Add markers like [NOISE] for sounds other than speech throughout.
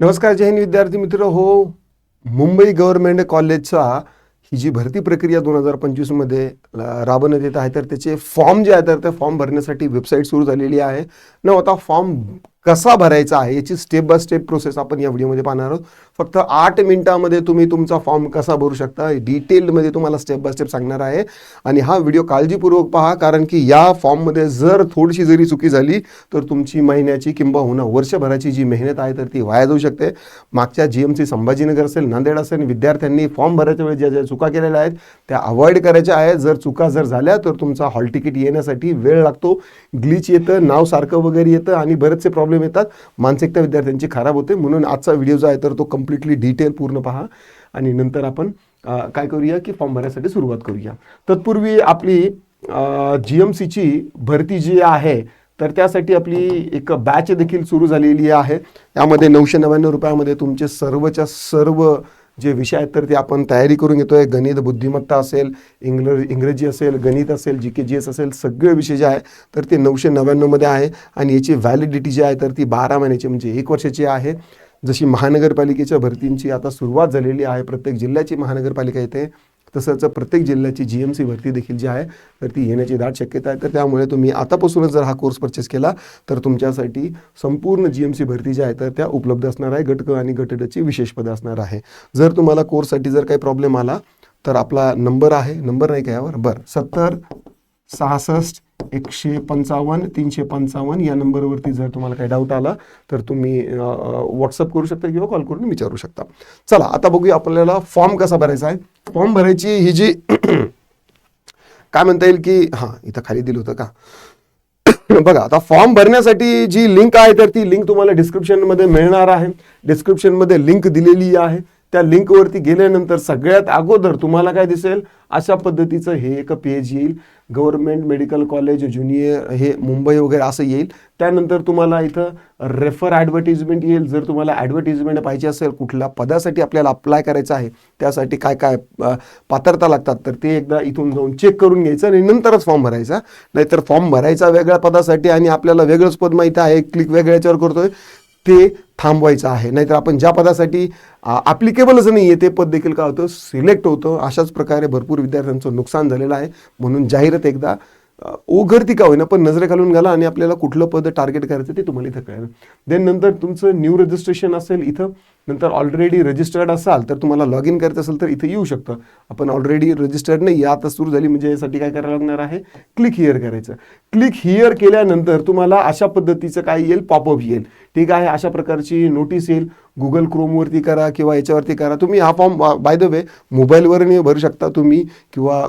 नमस्कार जय हिंद विद्यार्थी मित्र. हो मुंबई गव्हर्नमेंट कॉलेजचा ही जी भरती प्रक्रिया दोन हजार पंचवीसमध्ये राबवण्यात येत आहे तर त्याचे फॉर्म जे आहे तर ते फॉर्म भरण्यासाठी वेबसाईट सुरू झालेली आहे. न आता फॉर्म कसा भरायचा आहे याची स्टेप बाय स्टेप प्रोसेस आपण या व्हिडिओमध्ये पाहणार आहोत. फक्त आठ मिनिटामध्ये तुम्ही तुमचा फॉर्म कसा भरू शकता डिटेलमध्ये तुम्हाला स्टेप बाय स्टेप सांगणार आहे. आणि हा व्हिडिओ काळजीपूर्वक पहा कारण की या फॉर्ममध्ये जर थोडीशी जरी चुकी झाली तर तुमची महिन्याची किंबहुना हो वर्षभराची जी मेहनत आहे तर ती वाया जाऊ शकते. मागच्या जी एम सी संभाजीनगर असेल नांदेड असेल विद्यार्थ्यांनी फॉर्म भरायच्या वेळी ज्या ज्या चुका केलेल्या आहेत त्या अवॉइड करायच्या आहेत. जर चुका जर झाल्या तर तुमचा हॉल तिकीट येण्यासाठी वेळ लागतो. ग्लिच येतं नाव सारखं वगैरे येतं आणि बरेचसे प्रॉब्लेम येतात मानसिकता विद्यार्थ्यांची खराब होते. म्हणून आजचा व्हिडिओ जो आहे तर तो कम्प्लिटली डिटेल पूर्ण पहा. आणि नंतर आपण काय करूया की फॉर्म भरण्यासाठी सुरुवात करूया. तत्पूर्वी आपली जी एम सीची भरती जी आहे तर त्यासाठी आपली एक बॅच देखील सुरू झालेली आहे. त्यामध्ये नऊशे नव्याण्णव रुपयामध्ये तुमचे सर्वच्या सर्व जे विषय आहेत तर ते आपण तयारी करून घेतोय. गणित बुद्धिमत्ता असेल इंग्ल इंग्रजी असेल गणित असेल जी के जी एस असेल सगळे विषय जे आहे तर ते नऊशे नव्याण्णवमध्ये आहे. आणि याची व्हॅलिडिटी जी आहे तर ती बारा महिन्याची म्हणजे एक वर्षाची आहे. जशी महानगरपालिकेच्या भरतींची आता सुरुवात झालेली आहे प्रत्येक जिल्ह्याची महानगरपालिका येते तसंच प्रत्येक जिल्ह्याची जी एम सी भरती देखील जी आहे तर ती येण्याची दाट शक्यता आहे. तर त्यामुळे तुम्ही आतापासूनच जर हा कोर्स परचेस केला तर तुमच्यासाठी संपूर्ण जी एम सी भरती ज्या आहे तर त्या उपलब्ध असणार आहे. गट क आणि गट डची विशेष पदं असणार आहे. जर तुम्हाला कोर्ससाठी जर काही प्रॉब्लेम आला तर आपला नंबर आहे. नंबर नाही का यावर? बरं. सत्तर सहासष्ट एकशे पंचावन्न तीनशे पंचावन्न या नंबरवरती जर तुम्हाला काही डाऊट आला तर तुम्ही व्हॉट्सअप करू शकता किंवा कॉल करून विचारू शकता. चला आता बघूया आपल्याला फॉर्म कसा भरायचा आहे. फॉर्म भरायची ही जी [CLEARS THROAT] काय म्हणता येईल की हां इथं खाली दिलं होतं का? [CLEARS THROAT] बघा आता फॉर्म भरण्यासाठी जी लिंक आहे तर ती लिंक तुम्हाला डिस्क्रिप्शनमध्ये मिळणार आहे. डिस्क्रिप्शनमध्ये लिंक दिलेली आहे. त्या लिंकवरती गेल्यानंतर सगळ्यात अगोदर तुम्हाला काय दिसेल? अशा पद्धतीचं हे एक पेज येईल. गव्हर्नमेंट मेडिकल कॉलेज ज्युनियर हे मुंबई वगैरे असं येईल. त्यानंतर तुम्हाला इथं रेफर ॲडव्हर्टिजमेंट येईल. जर तुम्हाला ॲडव्हर्टिजमेंट पाहिजे असेल कुठल्या पदासाठी आपल्याला अप्लाय करायचं आहे त्यासाठी काय काय पात्रता लागतात तर ते एकदा इथून जाऊन चेक करून घ्यायचं आणि नंतरच फॉर्म भरायचा. नाहीतर फॉर्म भरायचा वेगळ्या पदासाठी आणि आपल्याला वेगळंच पद माहिती आहे क्लिक वेगळ्या याच्यावर करतोय. ते थांबवायचं आहे. नाहीतर आपण ज्या पदासाठी ॲप्लिकेबलच नाही आहे ते पद देखील काय होतं? सिलेक्ट होतं. अशाच प्रकारे भरपूर विद्यार्थ्यांचं नुकसान झालेलं आहे. म्हणून जाहिरात एकदा ओघरती का होईना पण नजरे घालून घाला आणि आपल्याला कुठलं पद टार्गेट करायचं ते तुम्हाला इथं कळेल. देन नंतर तुमचं न्यू रजिस्ट्रेशन असेल इथं नंतर ऑलरेडी रजिस्टर्ड असाल तर तुम्हाला लॉग इन करायचं असेल तर इथं येऊ शकतं. आपण ऑलरेडी रजिस्टर्ड नाही आता सुरू झाली म्हणजे यासाठी काय करायला लागणार आहे? क्लिक हिअर करायचं. क्लिक हिअर केल्यानंतर तुम्हाला अशा पद्धतीचं काय येईल पॉपअप येईल. ठीक आहे? अशा प्रकारची नोटीस येईल. गुगल क्रोमवरती करा किंवा याच्यावरती करा. तुम्ही हा फॉर्म बाय द वे मोबाईलवरही भरू शकता तुम्ही किंवा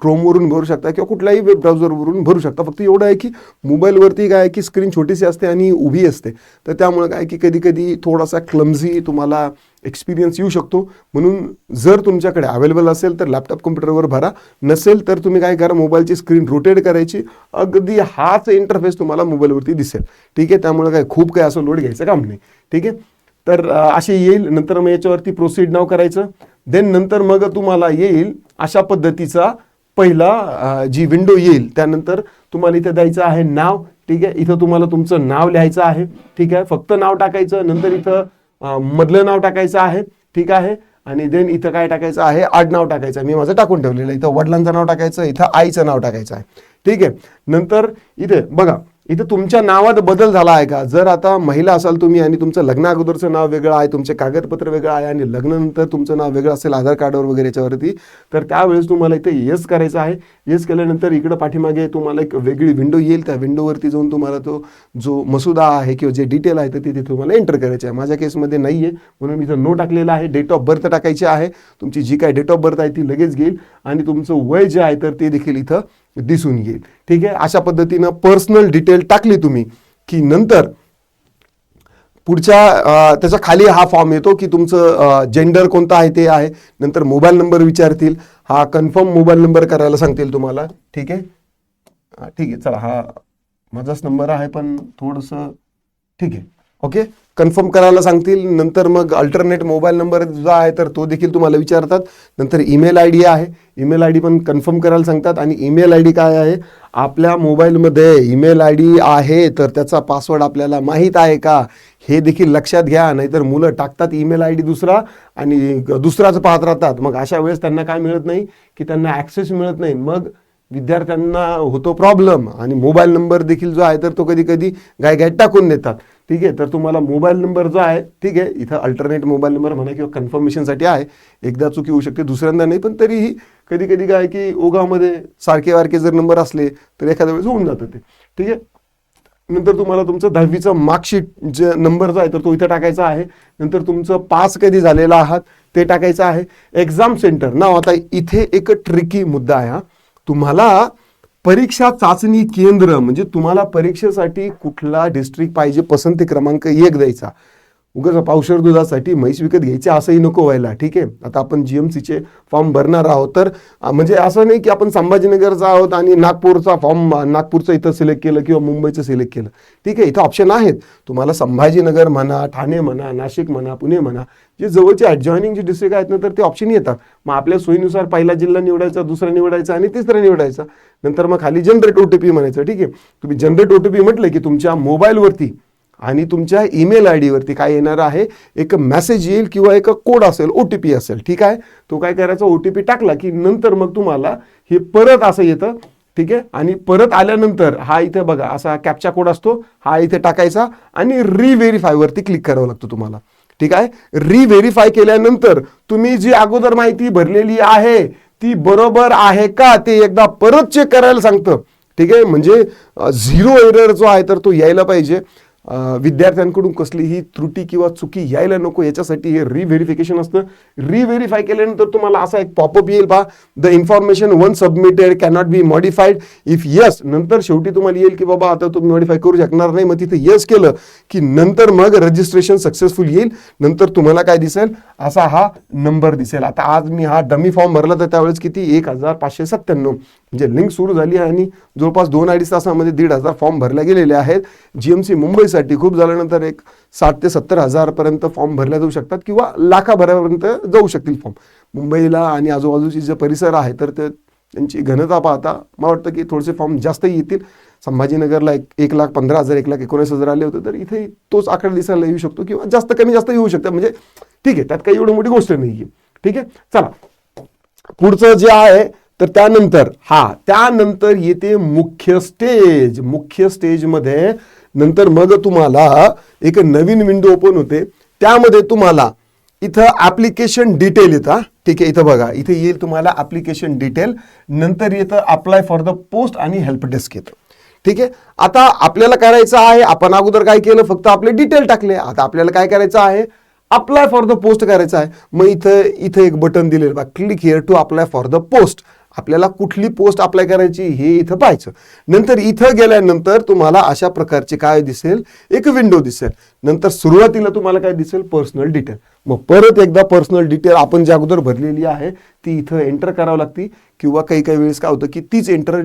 क्रोमवरून भरू शकता किंवा कुठल्याही वेब ब्राउझरवरून भरू शकता. फक्त एवढं आहे की मोबाईलवरती काय आहे की स्क्रीन छोटीशी असते आणि उभी असते. तर त्यामुळे काय की कधी कधी थोडासा क्लमझी तुम्हाला एक्सपिरियन्स येऊ शकतो. म्हणून जर तुमच्याकडे अवेलेबल असेल तर लॅपटॉप कम्प्युटरवर भरा. नसेल तर तुम्ही काय करा मोबाईलची स्क्रीन रोटेट करायची. अगदी हाच इंटरफेस तुम्हाला मोबाईलवरती दिसेल. ठीक आहे? त्यामुळे काय खूप काही असं लोड घ्यायचं काम नाही. ठीक आहे? तर असे येईल. नंतर मग याच्यावरती प्रोसीड नाव करायचं. देन नंतर मग तुम्हाला येईल अशा पद्धतीचा पहिला जी विंडो येईल त्यानंतर तुम्हाला इथे द्यायचं आहे नाव. ठीक आहे? इथं तुम्हाला तुमचं नाव लिहायचं आहे. ठीक आहे? फक्त नाव टाकायचं. नंतर इथं मधलं नाव टाकायचं आहे ठीक आहे? आणि देन इथं काय टाकायचं आहे? आडनाव टाकायचं आहे. मी माझं टाकून ठेवलेलं इथं वडिलांचं नाव टाकायचं इथं आईचं नाव टाकायचं आहे. ठीक आहे? नंतर इथे बघा इथं तुमच्या नावात बदल झाला आहे का? जर आता महिला असाल तुम्ही आणि तुमचं लग्न अगोदरचं नाव वेगळं आहे तुमचे कागदपत्र वेगळं आहे आणि लग्नानंतर तुमचं नाव वेगळं असेल आधार कार्डवर वगैरे याच्यावरती तर त्यावेळेस तुम्हाला इथे येस करायचं आहे. येस केल्यानंतर इकडं पाठीमागे तुम्हाला एक वेगळी विंडो येईल. त्या विंडोवरती जाऊन तुम्हाला तो जो मसुदा आहे किंवा जे डिटेल आहे तर ते तिथे तुम्हाला एंटर करायचे आहे. माझ्या केसमध्ये नाही आहे म्हणून मी इथं नो टाकलेला आहे. डेट ऑफ बर्थ टाकायची आहे. तुमची जी काय डेट ऑफ बर्थ आहे ती लगेच घेईल. आणि तुमचं वय जे आहे तर ते देखील इथं दिसून येईल. ठीक आहे? अशा पद्धतीनं पर्सनल डिटेल टाकली तुम्ही की नंतर पुढच्या त्याच्याखाली हा फॉर्म येतो की तुमचं जेंडर कोणतं आहे ते आहे. नंतर मोबाईल नंबर विचारतील. हा कन्फर्म मोबाईल नंबर करायला सांगतील तुम्हाला. ठीक आहे? ठीक आहे. चला हा माझाच नंबर आहे पण थोडंसं ठीक आहे. ओके कन्फर्म करायला सांगतील. नंतर मग अल्टरनेट मोबाईल नंबर जो आहे तर तो देखील तुम्हाला विचारतात. नंतर ईमेल आय डी आहे. ईमेल आय डी पण कन्फर्म करायला सांगतात. आणि ईमेल आय डी काय आहे? आपल्या मोबाईलमध्ये ईमेल आय डी आहे तर त्याचा पासवर्ड आपल्याला माहीत आहे का? हे देखील लक्षात घ्या. नाहीतर मुलं टाकतात ईमेल आय डी दुसरा आणि दुसराच पाहत राहतात. मग अशा वेळेस त्यांना काय मिळत नाही? की त्यांना ॲक्सेस मिळत नाही. मग विद्यार्थ्यांना होतो प्रॉब्लेम आणि मोबाईल नंबर देखील जो आहे तर तो कधी कधी गाय टाकून देतात. ठीक आहे तर तुम्हाला मोबाईल नंबर जो आहे ठीक आहे इथं अल्टरनेट मोबाईल नंबर म्हणा किंवा कन्फर्मेशनसाठी आहे. एकदा चुकी होऊ शकते दुसऱ्यांदा नाही पण तरीही कधी कधी काय की ओगामध्ये सारखे वारखे जर नंबर असले तर एखाद्या वेळेस होऊन जातं ते. ठीक आहे? नंतर तुम्हाला तुमचं दहावीचा मार्कशीट जे नंबर जो आहे तर तो इथं टाकायचा आहे. नंतर तुमचं पास कधी झालेलं आहात ते टाकायचं आहे. एक्झाम सेंटर ना आता इथे एक ट्रिकी मुद्दा आहे हा. तुम्हाला परीक्षा चाचणी केंद्र म्हणजे तुम्हाला परीक्षेसाठी कुठला डिस्ट्रिक्ट पाहिजे पसंती क्रमांक एक द्यायचा. उगाच पावशर दुधासाठी म्हैस विकत घ्यायचे असंही नको व्हायला ठीक आहे? आता आपण जीएमसीचे फॉर्म भरणार आहोत तर म्हणजे असं नाही की आपण संभाजीनगरचा आहोत आणि नागपूरचा फॉर्म नागपूरचं इथं सिलेक्ट केलं किंवा मुंबईचं सिलेक्ट केलं. ठीक आहे इथं ऑप्शन आहेत. तुम्हाला संभाजीनगर म्हणा ठाणे म्हणा नाशिक म्हणा पुणे म्हणा जे जवळचे ॲडजॉईनिंग जे डिस्ट्रिक्ट आहेत ना तर ते ऑप्शन येतात. मग आपल्या सोयीनुसार पहिला जिल्हा निवडायचा दुसरा निवडायचा आणि तिसरा निवडायचा. नंतर मग खाली जनरेट ओ टी पी म्हणायचं ठीक आहे? तुम्ही जनरेट ओ टी पी म्हटलं की तुमच्या मोबाईलवरती आणि तुमच्या ईमेल आय डीवरती काय येणार आहे? एक मेसेज येईल किंवा एक कोड असेल ओ टी पी असेल ठीक आहे? तो काय करायचा? ओ टी पी टाकला की नंतर मग तुम्हाला हे परत असं येतं ठीक आहे? आणि परत आल्यानंतर हा इथे बघा असा कॅपचा कोड असतो हा इथे टाकायचा आणि रिव्हेरीफायवरती क्लिक करावं लागतं तुम्हाला ठीक आहे? रिव्हेरीफाय केल्यानंतर तुम्ही जी अगोदर माहिती भरलेली आहे ती बरोबर आहे का? ते एकदा परत चेक करायला सांगतं ठीक आहे? म्हणजे झिरो एरर जो आहे तर तो यायला पाहिजे. विद्यार्थ्यांकडून कसलीही त्रुटी किंवा चुकी यायला नको याच्यासाठी हे रिव्हेरिफिकेशन असतं. रिव्हेरीफाय केल्यानंतर तुम्हाला असा एक पॉपअप येईल पहा. The information once submitted cannot be modified if yes नंतर शेवटी तुम्हाला येईल की बाबा आता तुम्ही मॉडिफाय करू शकणार नाही. मग तिथे येस केलं की नंतर मग रजिस्ट्रेशन सक्सेसफुल येईल. नंतर तुम्हाला काय दिसेल? असा हा नंबर दिसेल. आता आज मी हा डमी फॉर्म भरला तर त्यावेळेस किती? एक हजार पाचशे सत्त्याण्णव. म्हणजे लिंक सुरू झाली आहे आणि जवळपास दोन अडीच तासामध्ये दीड हजार फॉर्म भरल्या गेलेले आहेत. जीएमसी मुंबई सी खूप झाल्यानंतर एक साठ ते सत्तर हजारपर्यंत फॉर्म भरल्या जाऊ शकतात किंवा लाखाभरापर्यंत जाऊ शकतील फॉर्म. मुंबईला आणि आजूबाजूची जे परिसर आहे तर ते त्यांची घनता पाहता मला वाटतं की थोडेसे फॉर्म जास्तही येतील. संभाजीनगरला एक एक लाख पंधरा हजार एक लाख एकोणीस हजार आले होते तर इथे तोच आकडा दिसायला येऊ शकतो किंवा जास्त कमी जास्त येऊ शकतं. म्हणजे ठीक आहे त्यात काही एवढी मोठी गोष्ट नाही आहे ठीक आहे चला. पुढचं जे आहे तर त्यानंतर हा त्यानंतर येते मुख्य स्टेज. मुख्य स्टेजमध्ये नंतर मग तुम्हाला एक नवीन विंडो ओपन होते. त्यामध्ये तुम्हाला इथं ॲप्लिकेशन डिटेल येतं ठीक आहे इथं बघा. इथे येईल तुम्हाला ॲप्लिकेशन डिटेल नंतर येतं अप्लाय फॉर द पोस्ट आणि हेल्प डेस्क येतं. ठीक आहे? आता आपल्याला करायचं आहे आपण अगोदर काय केलं? फक्त आपले डिटेल टाकले. आता आपल्याला काय करायचं आहे? अप्लाय फॉर द पोस्ट करायचं आहे. मग इथं इथं एक बटन दिलेलं बा click here to apply for the post आपल्याला कुठली पोस्ट अप्लाय करायची हे इथं पाहायचं. नंतर इथं गेल्यानंतर तुम्हाला अशा प्रकारचे काय दिसेल? एक विंडो दिसेल. नंतर सुरुवातीला तुम्हाला काय दिसेल? पर्सनल डिटेल मग परत एकदा पर्सनल डिटेल आपण ज्या अगोदर भरलेली आहे ती इथं एंटर करावं लागती. किंवा काही काही वेळेस काय होतं की तीच एंटर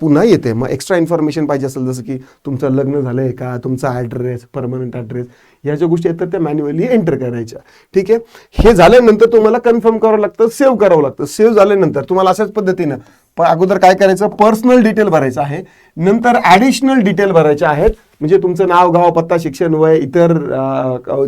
पुन्हा येते. मग एक्स्ट्रा इन्फॉर्मेशन पाहिजे असेल जसं की तुमचं लग्न झालं आहे का तुमचा ॲड्रेस परमनंट ॲड्रेस ह्या ज्या गोष्टी आहेत तर त्या मॅन्युअली एंटर करायच्या. ठीक आहे? हे झाल्यानंतर तुम्हाला कन्फर्म करावं लागतं सेव्ह करावं लागतं. सेव्ह झाल्यानंतर तुम्हाला अशाच पद्धतीनं अगोदर काय करायचं? पर्सनल डिटेल भरायचं आहे. नंतर ॲडिशनल डिटेल भरायचे आहेत. म्हणजे तुमचं नाव गाव पत्ता शिक्षण वय इतर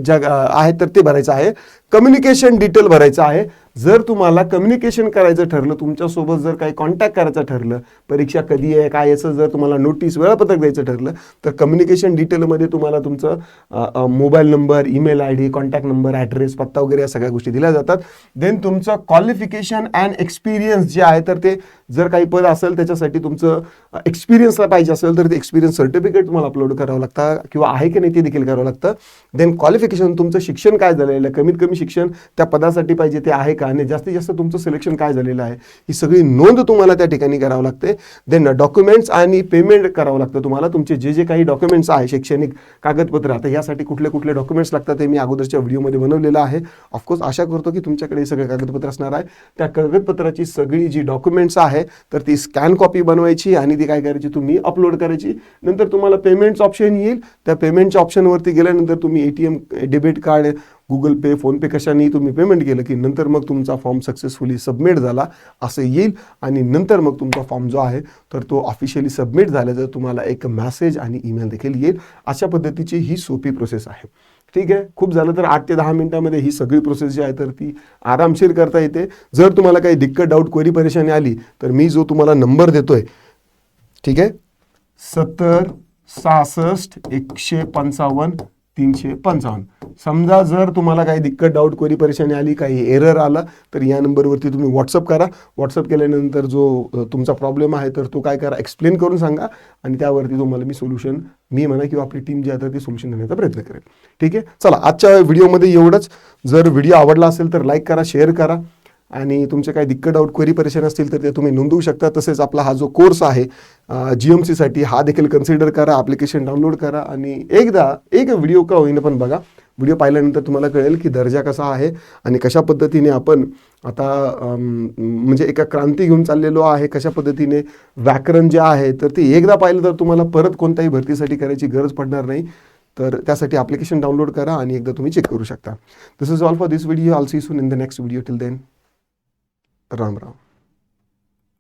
ज्या आहेत तर ते भरायचं आहे. कम्युनिकेशन डिटेल भरायचं आहे. जर तुम्हाला कम्युनिकेशन करायचं ठरलं तुमच्यासोबत जर काही कॉन्टॅक्ट करायचं ठरलं परीक्षा कधी आहे काय याचं जर तुम्हाला नोटीस वेळापत्रक द्यायचं ठरलं तर कम्युनिकेशन डिटेलमध्ये तुम्हाला तुमचं mobile number email I D contact number address पत्ता वगैरे या सगळ्या गोष्टी दिल्या जातात. देन तुमचं क्वालिफिकेशन अँड एक्सपिरियन्स जे आहे तर ते जर काही पद असेल त्याच्यासाठी तुमचं एक्सपिरियन्सला पाहिजे असेल तर ते एक्सपिरियन्स सर्टिफिकेट तुम्हाला अपलोड करावं लागतं किंवा आहे की नाही ते देखील करावं लागतं. देन क्वालिफिकेशन तुमचं शिक्षण काय झालेलं आहे? कमीत कमी शिक्षण त्या पदासाठी पाहिजे ते आहे का? आणि जास्तीत जास्त तुमचं सिलेक्शन काय झालेलं आहे? ही सगळी नोंद तुम्हाला त्या ठिकाणी करावं लागते. देन डॉक्युमेंट्स आणि पेमेंट करावं लागतं तुम्हाला. तुमचे जे जे काही डॉक्युमेंट्स आहे शैक्षणिक कागदपत्र आता यासाठी कुठले कुठले डॉक्युमेंट्स लागतात ते मी अगोदरच्या व्हिडिओमध्ये बनवलेलं आहे. ऑफकोर्स आशा करतो की तुमच्याकडे सगळे कागदपत्र असणार आहे. त्या कागदपत्राची सगळी जी डॉक्युमेंट्स आहे तर ती स्कॅन कॉपी बनवायची आणि ती काय करायची? तुम्ही अपलोड करायची. नंतर तुम्हाला पेमेंटचं ऑप्शन येईल. त्या पेमेंटच्या ऑप्शनवरती गेल्यानंतर तुम्ही A T M debit card Google Pay PhonePe कशाने तुम्ही पेमेंट केलं की नंतर मग तुमचा फॉर्म सक्सेसफुली सबमिट झाला असं येईल. आणि नंतर मग तुमचा फॉर्म जो आहे तर तो ऑफिशियली सबमिट झाल्याचं तुम्हाला एक मॅसेज आणि ईमेल देखील येईल. अशा पद्धतीची ही सोपी प्रोसेस आहे. ठीक आहे? खूप झालं तर आठ ते दहा मिनिटामध्ये ही सगळी प्रोसेस जी आहे तर ती आरामशीर करता येते. जर तुम्हाला काही दिक्कत डाऊट क्वेरी परेशानी आली तर मी जो तुम्हाला नंबर देतोय ठीक आहे? सत्तर सहासष्ट एकशे पंचावन्न तीनशे पंचावन्न. समजा जर तुम्हाला काही दिक्कत डाऊट क्वेरी परेशानी आली काही एरर आला तर या नंबरवरती तुम्ही व्हॉट्सअप करा. व्हॉट्सअप केल्यानंतर जो तुमचा प्रॉब्लेम आहे तर तो काय करा एक्सप्लेन करून सांगा आणि त्यावरती तुम्हाला मी सोल्युशन मी म्हणा किंवा आपली टीम जी आहे तर ती सोल्युशन देण्याचा प्रयत्न करेल. ठीक आहे? चला आजच्या व्हिडिओमध्ये एवढंच. जर व्हिडिओ आवडला असेल तर लाईक करा शेअर करा. आणि तुमचे काही दिक्कत डाऊट क्वेरी परेशान असतील तर ते तुम्ही नोंदवू शकता. तसेच आपला हा जो कोर्स आहे जी एम सीसाठी हा देखील कन्सिडर करा ॲप्लिकेशन डाउनलोड करा आणि एकदा एक व्हिडिओ का होईन पण बघा. व्हिडिओ पाहिल्यानंतर तुम्हाला कळेल की दर्जा कसा आहे आणि कशा पद्धतीने आपण आता म्हणजे एका क्रांती घेऊन चाललेलो आहे कशा पद्धतीने व्याकरण जे आहे तर ते एकदा पाहिलं तर तुम्हाला परत कोणत्याही भरतीसाठी करायची गरज पडणार नाही. तर त्यासाठी ॲप्लिकेशन डाउनलोड करा आणि एकदा तुम्ही चेक करू शकता. This is all for this video I'll see soon in the next video till then Ram Ram.